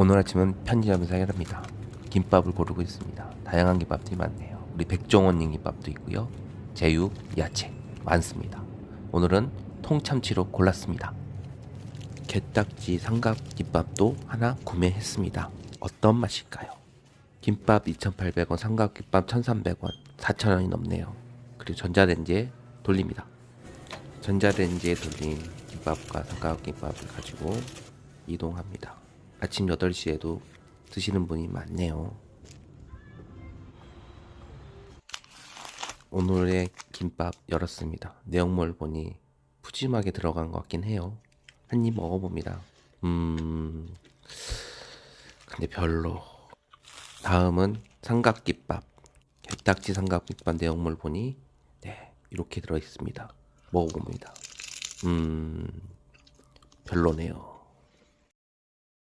오늘 아침은 편의점에서 해랍니다. 김밥을 고르고 있습니다. 다양한 김밥들이 많네요. 우리 백종원님 김밥도 있고요. 제육, 야채 많습니다. 오늘은 통참치로 골랐습니다. 게딱지 삼각 김밥도 하나 구매했습니다. 어떤 맛일까요? 김밥 2,800원, 삼각 김밥 1,300원, 4,000원이 넘네요. 그리고 전자레인지에 돌립니다. 전자레인지에 돌린 김밥과 삼각 김밥을 가지고 이동합니다. 아침 8시에도 드시는 분이 많네요. 오늘의 김밥 열었습니다. 내용물 보니 푸짐하게 들어간 것 같긴 해요. 한 입 먹어봅니다. 음, 근데 별로. 다음은 삼각김밥. 게딱지 삼각김밥 내용물 보니 네 이렇게 들어 있습니다. 먹어봅니다. 음, 별로네요.